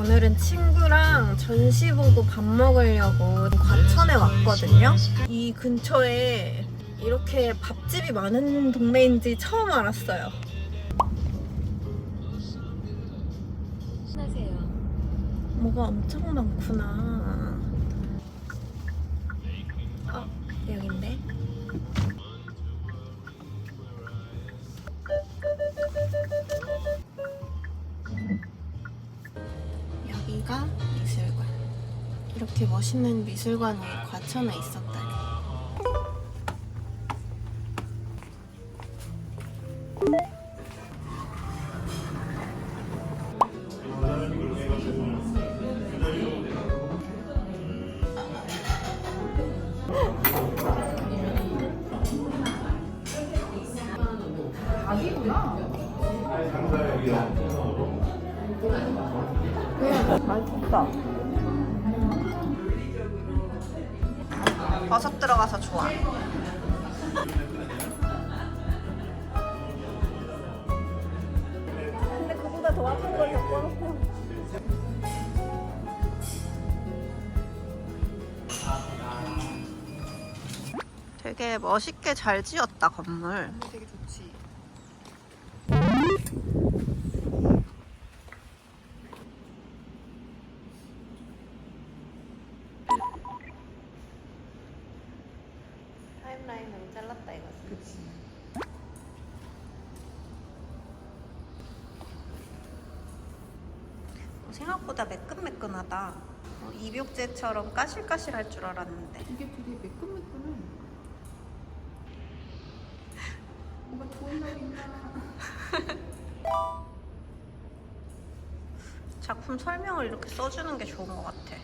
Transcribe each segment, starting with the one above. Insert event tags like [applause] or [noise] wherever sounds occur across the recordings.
오늘은 친구랑 전시 보고 밥 먹으려고 과천에 왔거든요. 이 근처에 이렇게 밥집이 많은 동네인지 처음 알았어요. 안녕하세요. 뭐가 엄청 많구나. 멋있는 미술관이 과천에. 맛있다. 좋아. 근데 그보다 더 아픈 걸 겪어놓고. 되게 멋있게 잘 지었다 건물. 타임라인 너무 잘랐다 이거. 그치. 어, 생각보다 매끈매끈하다. 어, 입욕제처럼 까실까실할 줄 알았는데. 이게 되게 매끈매끈해. 뭔가 좋은 날 있나? [laughs] 작품 설명을 이렇게 써주는 게 좋은 것 같아.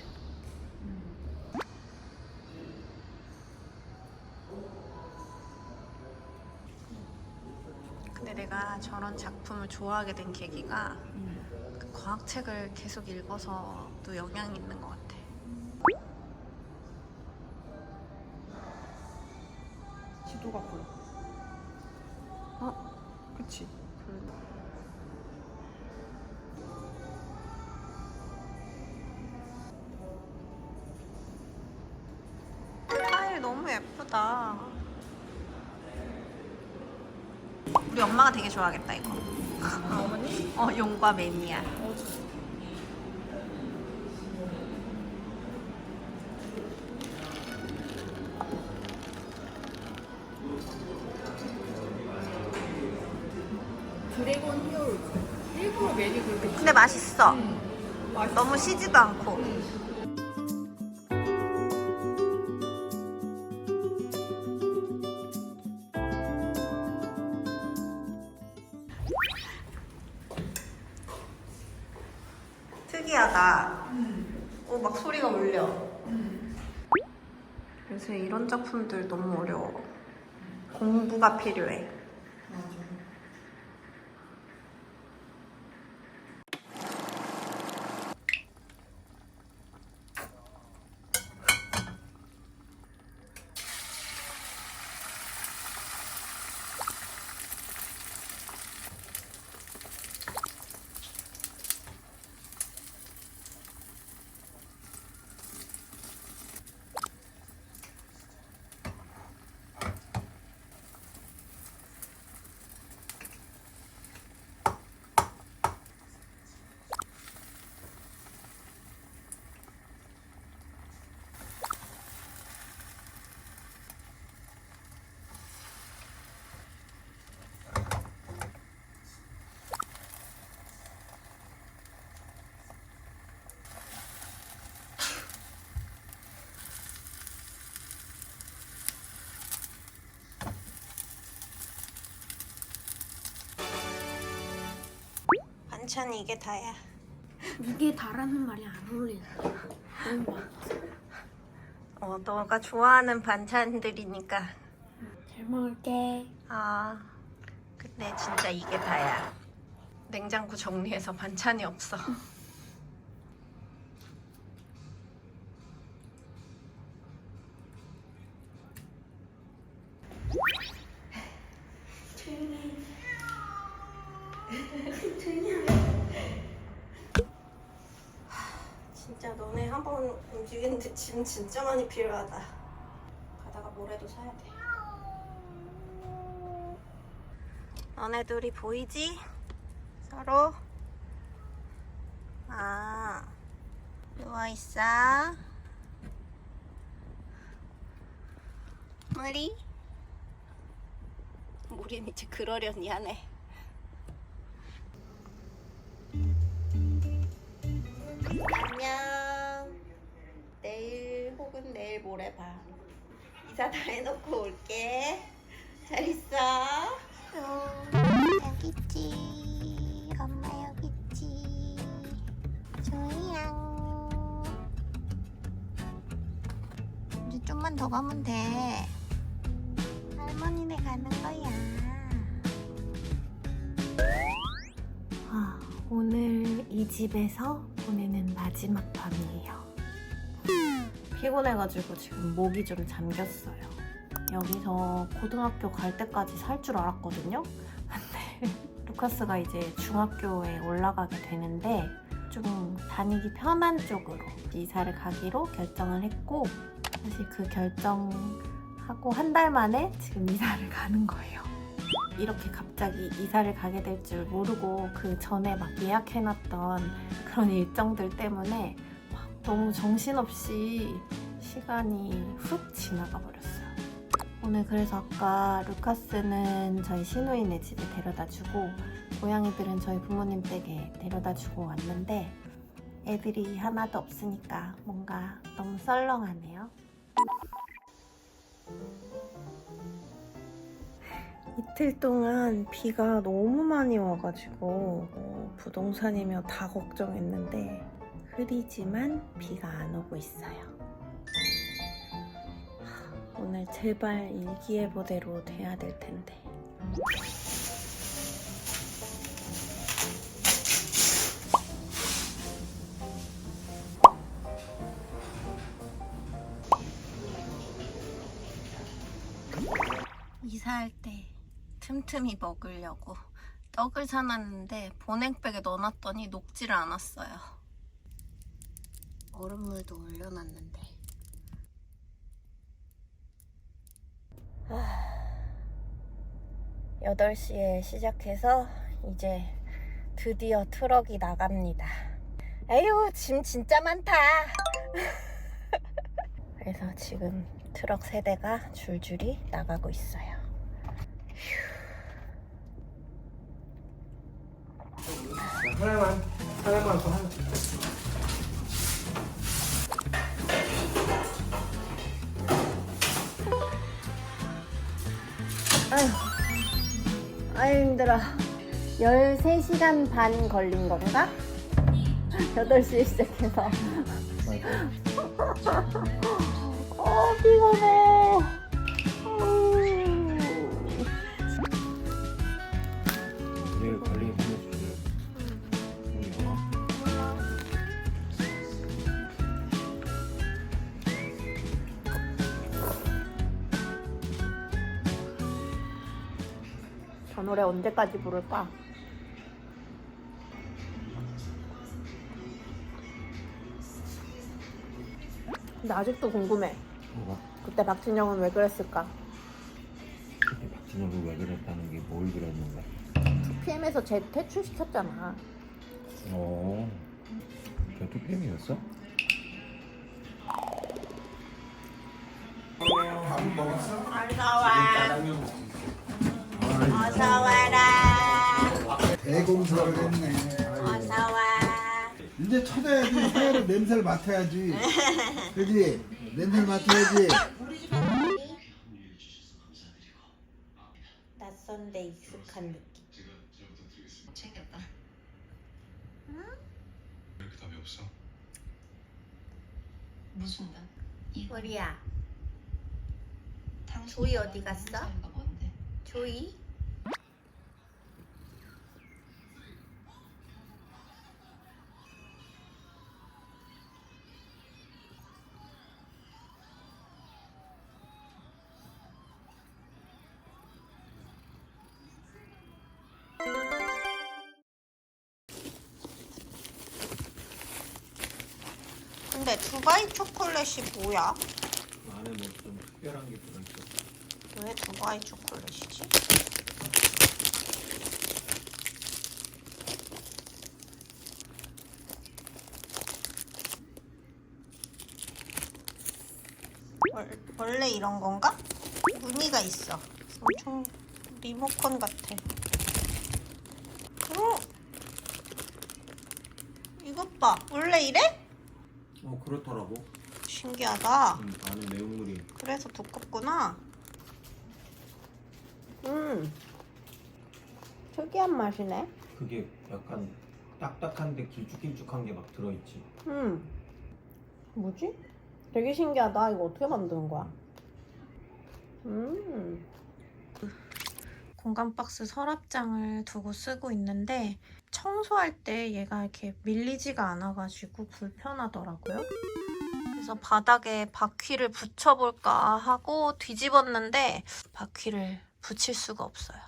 저런 작품을 좋아하게 된 계기가 그 과학책을 계속 읽어서도 영향이 있는 것 같아. 지도가 보여. 어? 그치. 타일 너무 예쁘다. 우리 엄마가 되게 좋아하겠다 이거. 아, 어머니? 어 용과 매니아. 어, 특이하다. 오, 막 소리가 울려. 요새 이런 작품들 너무 어려워. 공부가 필요해. 맞아. 반찬이 이게 다야. 이게 다라는 말이 안 어울리네. 너무. 어, 너가 좋아하는 반찬들이니까. 잘 먹을게. 아, 근데 진짜 이게 다야. 냉장고 정리해서 반찬이 없어. [laughs] 진짜 많이 필요하다. 가다가 뭐라도 사야 돼. 너네 둘이 보이지? 서로? 아, 누워있어. 머리? 우린 이제 그러려니 하네. 안녕. 내일 혹은 내일 모레 봐. 이사 다 해놓고 올게. 잘 있어. 어, 여기 있지. 엄마 여기 있지. 조이양. 이제 좀만 더 가면 돼. 할머니네 가는 거야. 아, 오늘 이 집에서 보내는 마지막 밤이에요. 피곤해가지고 지금 목이 좀 잠겼어요. 여기서 고등학교 갈 때까지 살 줄 알았거든요. 근데 [laughs] 루카스가 이제 중학교에 올라가게 되는데 좀 다니기 편한 쪽으로 이사를 가기로 결정을 했고 사실 그 결정하고 한 달 만에 지금 이사를 가는 거예요. 이렇게 갑자기 이사를 가게 될 줄 모르고 그 전에 막 예약해놨던 그런 일정들 때문에 막 너무 정신없이 시간이 훅 지나가 버렸어요. 오늘 그래서 아까 루카스는 저희 시누이네 집에 데려다 주고 고양이들은 저희 부모님 댁에 데려다 주고 왔는데 애들이 하나도 없으니까 뭔가 너무 썰렁하네요. 이틀 동안 비가 너무 많이 와가지고 어, 부동산이며 다 걱정했는데 흐리지만 비가 안 오고 있어요. 하, 오늘 제발 일기예보대로 돼야 될 텐데. 이사할 때 틈틈이 먹으려고 떡을 사놨는데 보냉백에 넣어놨더니 녹지를 않았어요. 얼음물도 올려놨는데. 아, 8시에 시작해서 이제 드디어 트럭이 나갑니다. 에휴, 짐 진짜 많다. [laughs] 그래서 지금 트럭 세 대가 줄줄이 나가고 있어요. 하나만 하나만 더 하나. 아유, 아유 힘들어. 13시간 반 걸린 건가? [laughs] 8시에 시작해서. [laughs] 어, 피곤해. 노래 언제까지 부를까? 근데 아직도 궁금해. 뭐가? 그때 박진영은 왜 그랬을까? 그때 박진영이 왜 그랬다는 게 뭘 그랬는가? 2PM에서 쟤 퇴출시켰잖아. 어. 저 투팸이었어? 어 서 와라. 대공사를 했네. 어서 와. 이제 찾아야지 새로 냄새를 맡아야지. [laughs] 그지? 냄새를 맡아야지. 낯선데 익숙한 느낌. 이렇게 답이 없어? 무슨 말? 이 우리야, 당신 조이 어디 갔어? 뭔데? 조이? 두바이 초콜릿이 뭐야? 안에 뭐 좀 특별한 게 들어있어. 왜 두바이 초콜릿이지? 월, 원래 이런 건가? 무늬가 있어. 엄청 리모컨 같아. 어? 이것 봐. 원래 이래? 어 그렇더라고. 신기하다. 음, 안에 내용물이 그래서 두껍구나. 음. 특이한 맛이네. 그게 약간 딱딱한데 길쭉길쭉한 게 막 들어있지. 음. 뭐지? 되게 신기하다. 이거 어떻게 만드는 거야? 음. 공간 박스 서랍장을 두고 쓰고 있는데 청소할 때 얘가 이렇게 밀리지가 않아가지고 불편하더라고요. 그래서 바닥에 바퀴를 붙여볼까 하고 뒤집었는데 바퀴를 붙일 수가 없어요.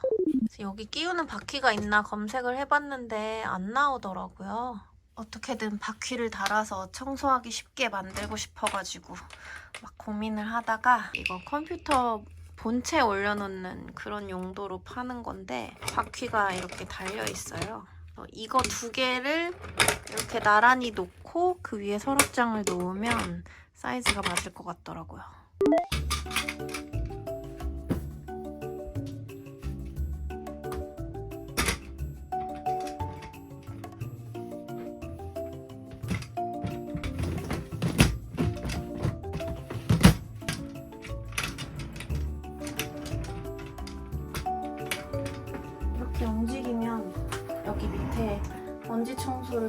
여기 끼우는 바퀴가 있나 검색을 해봤는데 안 나오더라고요. 어떻게든 바퀴를 달아서 청소하기 쉽게 만들고 싶어가지고 막 고민을 하다가 이거 컴퓨터 본체에 올려놓는 그런 용도로 파는 건데 바퀴가 이렇게 달려 있어요. 이거 두 개를 이렇게 나란히 놓고 그 위에 서랍장을 놓으면 사이즈가 맞을 것 같더라고요.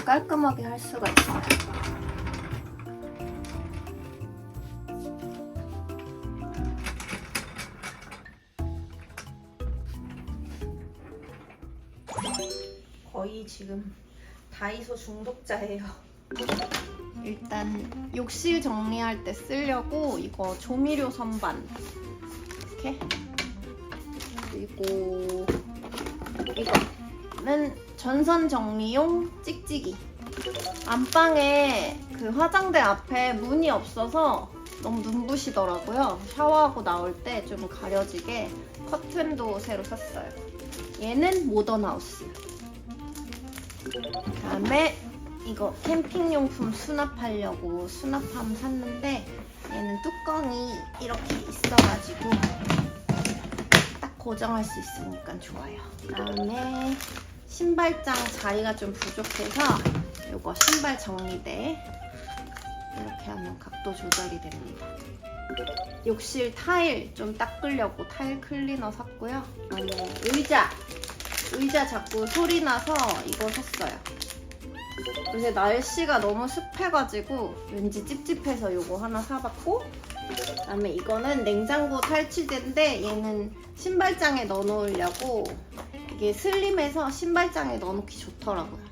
깔끔하게 할 수가 있어요. 거의 지금 다이소 중독자예요. 일단 욕실 정리할 때 쓰려고 이거 조미료 선반 이렇게 그리고 전선 정리용 찍찍이. 안방에 그 화장대 앞에 문이 없어서 너무 눈부시더라고요. 샤워하고 나올 때 좀 가려지게 커튼도 새로 샀어요. 얘는 모던하우스. 그다음에 이거 캠핑용품 수납하려고 수납함 샀는데 얘는 뚜껑이 이렇게 있어가지고 딱 고정할 수 있으니까 좋아요. 그다음에 신발장 자리가 좀 부족해서 이거 신발 정리대 이렇게 하면 각도 조절이 됩니다. 욕실 타일 좀 닦으려고 타일 클리너 샀고요. 그다음에 의자 의자 자꾸 소리 나서 이거 샀어요. 요새 날씨가 너무 습해가지고 왠지 찝찝해서 이거 하나 사봤고 그다음에 이거는 냉장고 탈취제인데 얘는 신발장에 넣어놓으려고 이게 슬림해서 신발장에 넣어놓기 좋더라고요.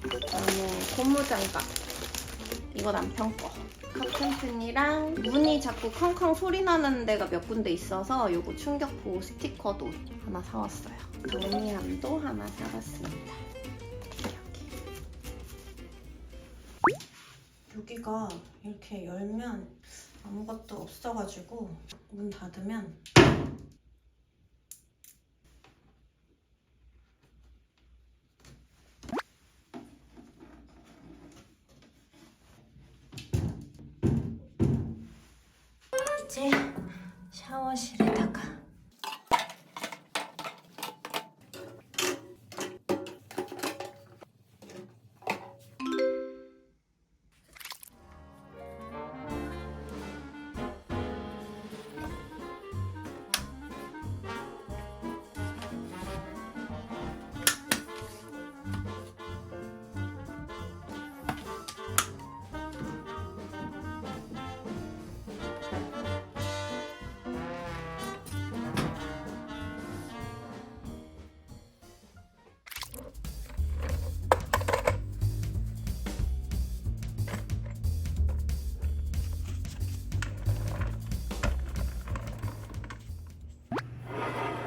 그다음에 고무장갑 이거 남편 거 커튼팬이랑 문이 자꾸 컹컹 소리 나는 데가 몇 군데 있어서 요거 충격 보호 스티커도 하나 사왔어요. 종이함도 하나 사봤습니다. 이렇게. 여기가 이렇게 열면 아무것도 없어가지고 문 닫으면 샤워실에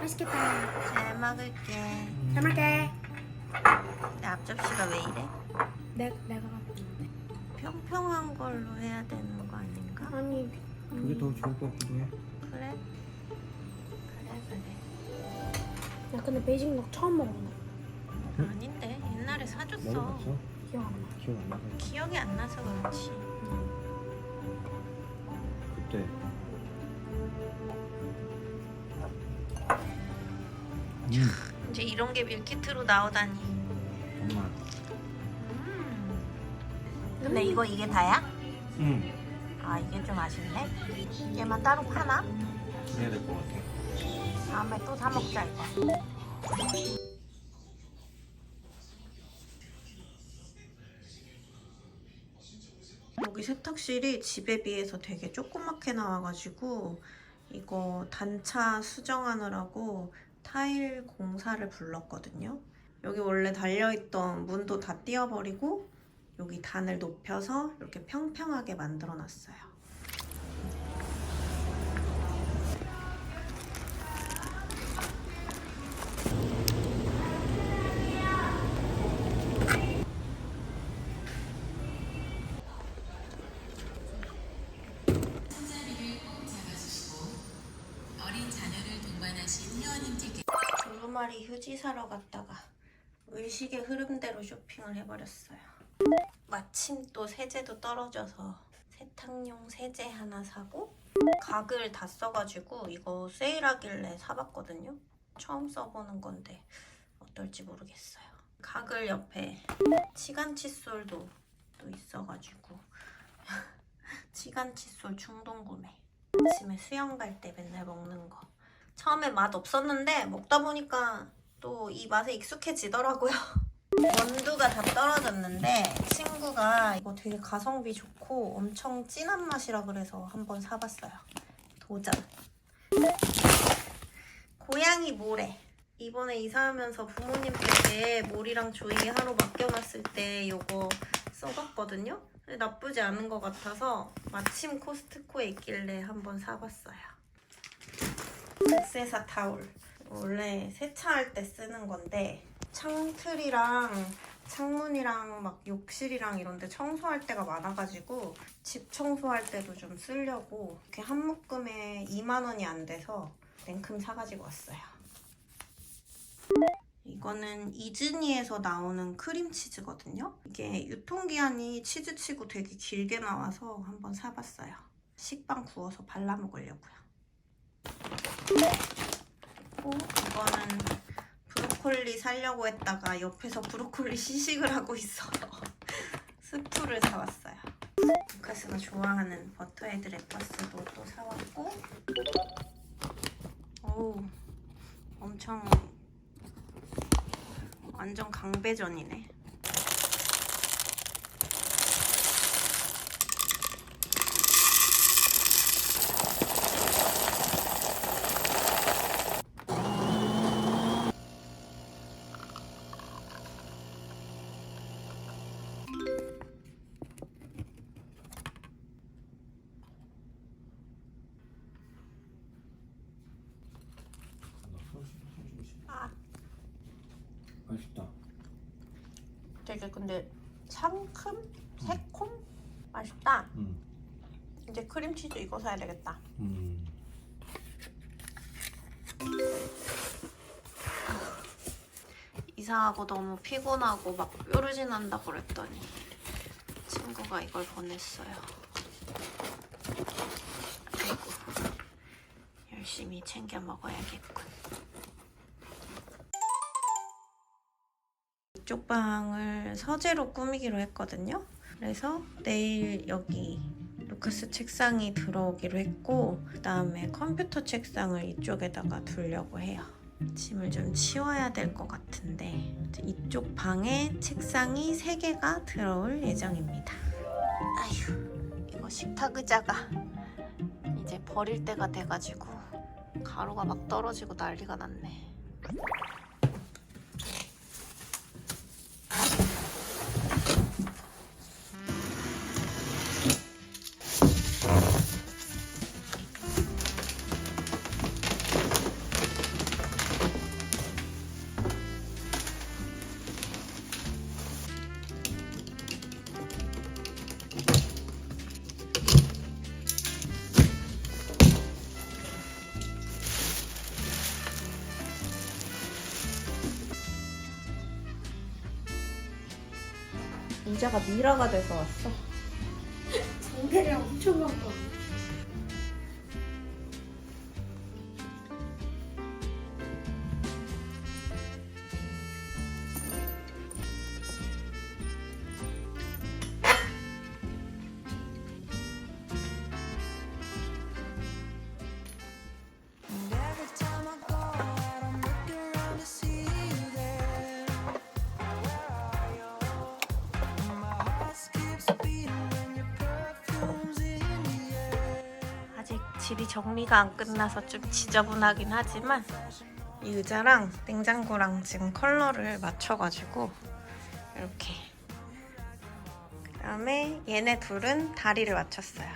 맛있겠다. 잘 먹을게. 잘 먹게. 내 앞접시가 왜 이래? 내, 내가 있는데. 평평한 걸로 해야 되는 거 아닌가? 아니 그게 더 좋을 것 같기도 해. 그래? 그래 그래 나 근데 베이징 덕 처음 먹어본다. 아닌데 옛날에 사줬어 먹어봤어? 기억 안 나. 기억 안 나서. 기억이 안 나서 그렇지 그때. 음, 이제 이런 게 밀키트로 나오다니 정말. 음. 근데 이거 이게 다야? 응. 아 이게 좀 아쉽네 얘만 따로 파나? 그래야 될 것 같아. 다음에 또 사 먹자 이거 여기 세탁실이 집에 비해서 되게 조그맣게 나와가지고 이거 단차 수정하느라고 타일 공사를 불렀거든요. 여기 원래 달려있던 문도 다 띄워버리고 여기 단을 높여서 이렇게 평평하게 만들어 놨어요. 두루마리 휴지 사러 갔다가 의식의 흐름대로 쇼핑을 해버렸어요. 마침 또 세제도 떨어져서 세탁용 세제 하나 사고 각을 다 써가지고 이거 세일하길래 사봤거든요. 처음 써보는 건데 어떨지 모르겠어요. 각을 옆에 치간 칫솔도 또 있어가지고 [laughs] 치간 칫솔 충동 구매. 아침에 수영 갈 때 맨날 먹는 거. 처음에 맛 없었는데 먹다 보니까 또 이 맛에 익숙해지더라고요. [laughs] 원두가 다 떨어졌는데 친구가 이거 되게 가성비 좋고 엄청 진한 맛이라 그래서 한번 사봤어요. 도전. 고양이 모래. 이번에 이사하면서 부모님께 몰이랑 조이 하루 맡겨놨을 때 이거 써봤거든요. 나쁘지 않은 것 같아서 마침 코스트코에 있길래 한번 사봤어요. 극세사 타올. 원래 세차할 때 쓰는 건데 창틀이랑 창문이랑 막 욕실이랑 이런 데 청소할 때가 많아가지고 집 청소할 때도 좀 쓰려고 이렇게 한 묶음에 2만 원이 안 돼서 냉큼 사가지고 왔어요. 이거는 이즈니에서 나오는 크림치즈거든요. 이게 유통기한이 치즈치고 되게 길게 나와서 한번 사봤어요. 식빵 구워서 발라 먹으려고요. 그리고 이거는 브로콜리 사려고 했다가 옆에서 브로콜리 [laughs] 시식을 하고 있어서 스프를 사왔어요. 루카스가 좋아하는 버터헤드 레퍼스도 또 사왔고 오 엄청 완전 강배전이네. 아. 맛있다. 되게 근데 상큼? 새콤? 맛있다. 음. 이제 크림치즈 이거 사야 되겠다. 음. 이사하고 너무 피곤하고 막 뾰루지 난다 그랬더니 친구가 이걸 보냈어요. 아이고 열심히 챙겨 먹어야겠군. 이쪽 방을 서재로 꾸미기로 했거든요. 그래서 내일 여기 루카스 책상이 들어오기로 했고 그 다음에 컴퓨터 책상을 이쪽에다가 두려고 해요. 짐을 좀 치워야 될 것 같은데 이쪽 방에 책상이 3개가 들어올 예정입니다. 아휴 이거 식탁 의자가 이제 버릴 때가 돼가지고 가루가 막 떨어지고 난리가 났네. 의자가 미라가 돼서 왔어. [laughs] 상대를 엄청 많고. 아직 정리가 안 끝나서 좀 지저분하긴 하지만 이 의자랑 냉장고랑 지금 컬러를 맞춰가지고 이렇게 그 다음에 얘네 둘은 다리를 맞췄어요.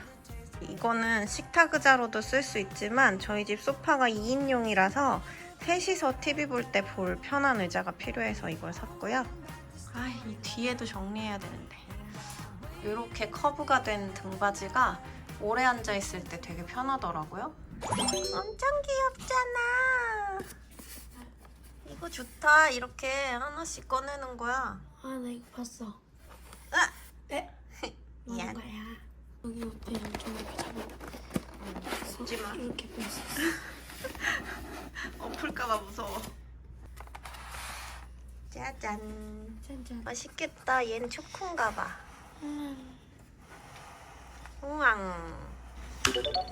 이거는 식탁 의자로도 쓸 수 있지만 저희 집 소파가 2인용이라서 셋이서 TV 볼 때 볼 편한 의자가 필요해서 이걸 샀고요. 아, 이 뒤에도 정리해야 되는데. 이렇게 커브가 된 등받이가 오래 앉아 있을 때 되게 편하더라고요. 엄청 귀엽잖아. 이거 좋다. 이렇게 하나씩 꺼내는 거야. 아, 나 이거 봤어. 아! 에? 뭐 [laughs] 미안. 거야? 여기 옆에 이렇게 이렇게 잡아. 쓰지 마. 이렇게 뺐어. [laughs] 엎을까봐 무서워. 짜잔. 짠짠. 맛있겠다. 얘는 초코인가 봐. 음, 우왕.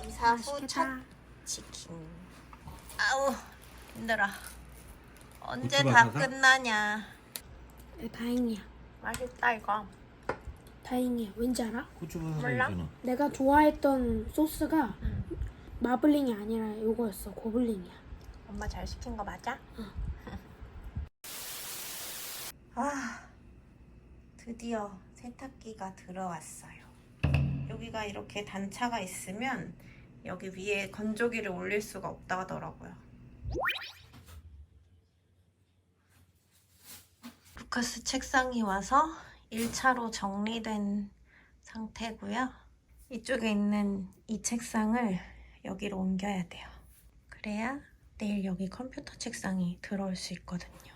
이사 후 첫. 치킨. 아우 힘들어. 언제 고추 다 맛아서? 끝나냐? 네, 다행이야. 맛있다 이거. 다행이야. 왠지 알아? 몰라? 내가 좋아했던 소스가 마블링이 아니라 이거였어. 고블링이야. 엄마 잘 시킨 거 맞아? 응. 아 드디어 세탁기가 들어왔어요. 여기가 이렇게 단차가 있으면 여기 위에 건조기를 올릴 수가 없다 하더라고요. 루카스 책상이 와서 1차로 정리된 상태고요. 이쪽에 있는 이 책상을 여기로 옮겨야 돼요. 그래야 내일 여기 컴퓨터 책상이 들어올 수 있거든요.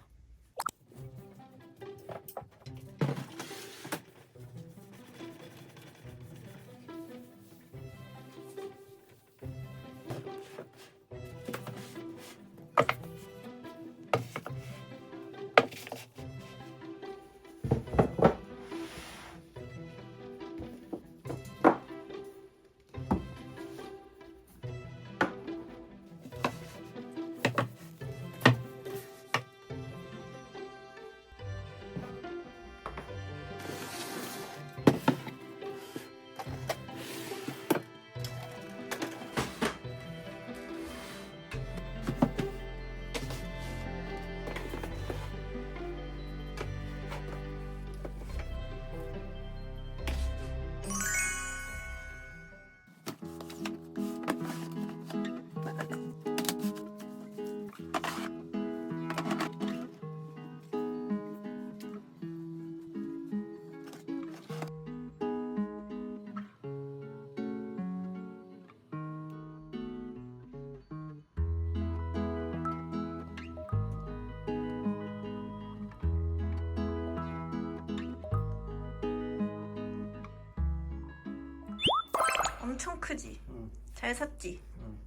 크지? 응. 잘 샀지? 응.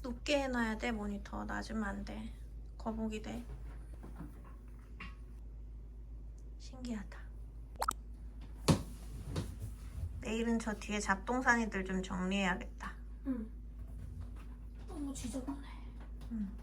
높게 해놔야 돼 모니터 낮으면 안 돼. 거북이 돼. 신기하다. 내일은 저 뒤에 잡동사니들 좀 정리해야겠다. 응. 너무 지저분해. 응.